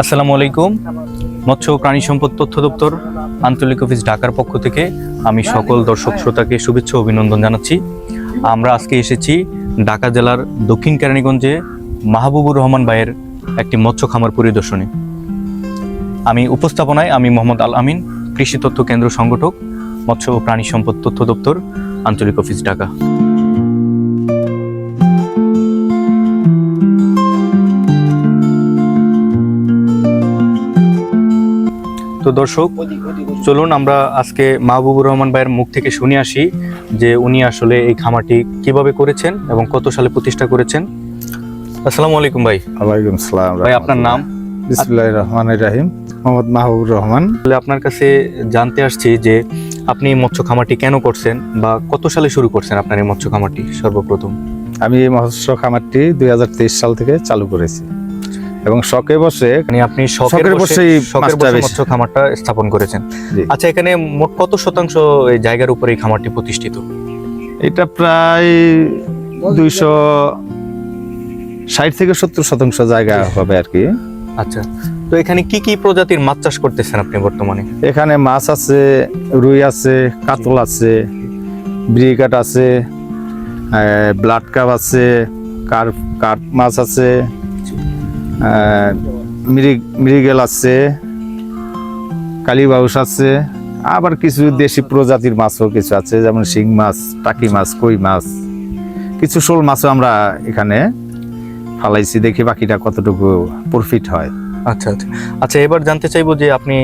আসসালামু আলাইকুম। মৎস্য প্রাণী সম্পদ তথ্য দপ্তর আঞ্চলিক অফিস ঢাকার পক্ষ থেকে আমি সকল দর্শক শ্রোতাকে শুভেচ্ছা অভিনন্দন জানাচ্ছি। আমরা আজকে এসেছি ঢাকা জেলার দক্ষিণ কেরানীগঞ্জে মাহবুবুর রহমান ভাইয়ের একটি মৎস্য খামার পরিদর্শনে। আমি উপস্থাপনায় আমি মোহাম্মদ আল আমিন, কৃষি তথ্য কেন্দ্র সংগঠক, মৎস্য ও প্রাণী সম্পদ তথ্য দপ্তর, আঞ্চলিক অফিস ঢাকা। তো দর্শক চলুন আমরা আজকে মাহবুবুর রহমান ভাইয়ের মুখ থেকে শুনে আসি যে উনি আসলে এই খামারটি কীভাবে করেছেন এবং কত সালে প্রতিষ্ঠা করেছেন। আসসালামু আলাইকুম ভাই। ওয়ালাইকুম আসসালাম ভাই আপনার নাম? বিসমুল্লাহ রহমান রহিম মোহাম্মদ মাহবুব রহমান। আসলে আপনার কাছে জানতে আসছি যে আপনি এই মৎস্য খামারটি কেন করছেন বা কত সালে শুরু করছেন আপনার এই মৎস্য খামারটি সর্বপ্রথম? আমি এই মৎস্য খামারটি দুই হাজার তেইশ সাল থেকে চালু করেছি। এবং শখে বসে মানে আপনি শখের বসে শখের বসে মৎস্য খামারটা স্থাপন করেছেন। আচ্ছা এখানে মোট কত শতাংশ এই জায়গার উপরে এই খামারটি প্রতিষ্ঠিত? এটা প্রায় দুইশো ষাট থেকে সত্তর শতাংশ জায়গা হবে আর কি। আচ্ছা তো এখানে কি কি প্রজাতির মাছ চাষ করতেছেন আপনি বর্তমানে? এখানে মাছ আছে রুই আছে কাতল আছে ব্রিকাট আছে ব্লাড কাপ আছে কার কাঠ মাছ আছে মৃগেল আছে কালীবাউস আছে আবার কিছু দেশি প্রজাতির মাছও কিছু আছে যেমন শিং মাছ টাকি মাছ কই মাছ কিছু শোল মাছও আমরা এখানে ফালাইছি দেখি বাকিটা কতটুকু প্রফিট হয়। আচ্ছা আচ্ছা। আচ্ছা এবার জানতে চাইব যে আপনি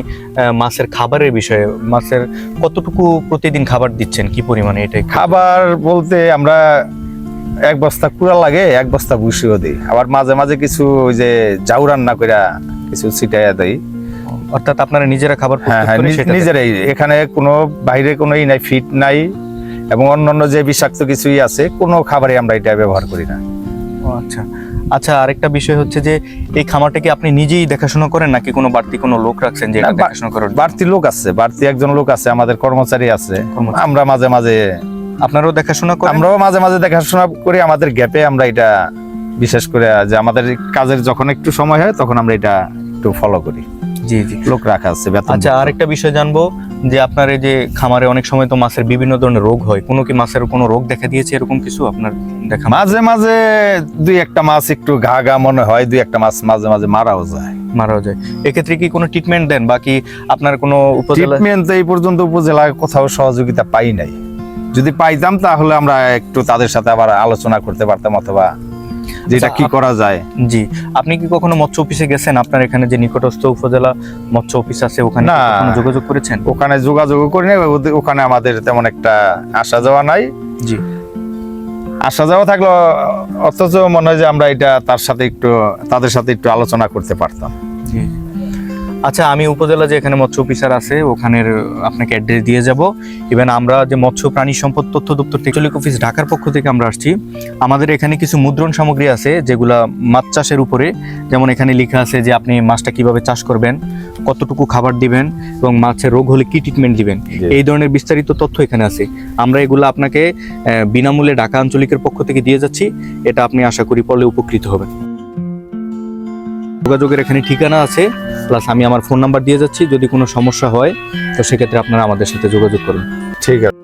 মাছের খাবারের বিষয়ে মাছের কতটুকু প্রতিদিন খাবার দিচ্ছেন কি পরিমাণে এটাই খাবার বলতে আমরা এক বস্তা কুড়া লাগে এক বস্তা ভুসিও দিই। আবার মাঝে মাঝে কিছু ওই যে জাউ রান্না কইরা কিছু ছিটাইয়া দেই। অর্থাৎ আপনারা নিজেরা খাবার হ্যাঁ হ্যাঁ। নিজেরাই। এখানে কোনো বাইরে কোনো ই নাই ফিট নাই এবং অন্যান্য যে বিষাক্ত কিছুই আছে কোনো খাবারে আমরা এটা ব্যবহার করি না। আচ্ছা। আচ্ছা আরেকটা বিষয় হচ্ছে যে এই খামারটা কি আপনি নিজেই দেখাশোনা করেন নাকি কোনো বাড়তি কোনো লোক রাখছেন যে দেখাশোনা করার জন্য? বাড়তি লোক আছে বাড়তি একজন লোক আছে আমাদের কর্মচারী আছে। আমরা মাঝে মাঝে আপনারাও দেখাশোনা করেন? আমরাও মাঝে মাঝে দেখাশোনা করি আমাদের গ্যাপে আমরা এটা বিশেষ করে যে আমাদের কাজের যখন একটু সময় হয় তখন আমরা এটা একটু ফলো করি। জি জি। লোক রাখা আছে বেতন আচ্ছা আরেকটা বিষয় জানব যে আপনার এই যে খামারে অনেক সময় তো মাছের বিভিন্ন ধরনের রোগ হয়। কোনো কি মাছের কোনো রোগ দেখা দিয়েছে এরকম কিছু আপনার দেখা মাঝে মাঝে দুই একটা মাছ একটু ঘা ঘা মনে হয় দুই একটা মাছ মাঝে মাঝে মারাও যায়। মারাও যায়। এক্ষেত্রে কি কোনো ট্রিটমেন্ট দেন বাকি আপনার কোনো উপজেলা ট্রিটমেন্ট এই পর্যন্ত উপজেলায় কোথাও সহযোগিতা পাই নাই। যদি পাইতাম তাহলে আমরা একটু তাদের সাথে আবার আলোচনা করতে পারতাম অথবা যেটা আচ্ছা, কি করা যায়। জি আপনি কি কখনো মৎস্য অফিসে গেছেন? আপনার এখানে যে নিকটস্থ উপজেলা মৎস্য অফিস আছে ওখানে না। যোগাযোগ করেছেন? ওখানে যোগাযোগ করি নাই ওখানে আমাদের তেমন একটা আসা যাওয়া নাই। জি। আসা যাওয়া থাকল অথচ মনে হয় যে আমরা এটা তার সাথে একটু তাদের সাথে একটু আলোচনা করতে পারতাম। আচ্ছা আমি উপজেলা যে এখানে মৎস্য অফিসার আছে ওখানের আপনাকে অ্যাড্রেস দিয়ে যাব। ইভেন আমরা যে মৎস্য প্রাণী সম্পদ তথ্য দপ্তর টেকনিক অফিস ঢাকার পক্ষ থেকে আমরা আসছি। আমাদের এখানে কিছু মুদ্রণ সামগ্রী আছে যেগুলা মাছ চাষের উপরে। যেমন এখানে লেখা আছে যে আপনি মাছটা কীভাবে চাষ করবেন কতটুকু খাবার দিবেন এবং মাছের রোগ হলে কি ট্রিটমেন্ট দিবেন। এই ধরনের বিস্তারিত তথ্য এখানে আছে। আমরা এগুলো আপনাকে বিনামূল্যে ঢাকা আঞ্চলিকের পক্ষ থেকে দিয়ে যাচ্ছি। এটা আপনি আশা করি পড়লে উপকৃত হবেন। যোগাযোগের এখানে ঠিকানা আছে প্লাস আমি আমার ফোন নাম্বার দিয়ে যাচ্ছি, যদি কোনো সমস্যা হয়, তো সেক্ষেত্রে আপনারা আমাদের সাথে যোগাযোগ করুন। ঠিক আছে।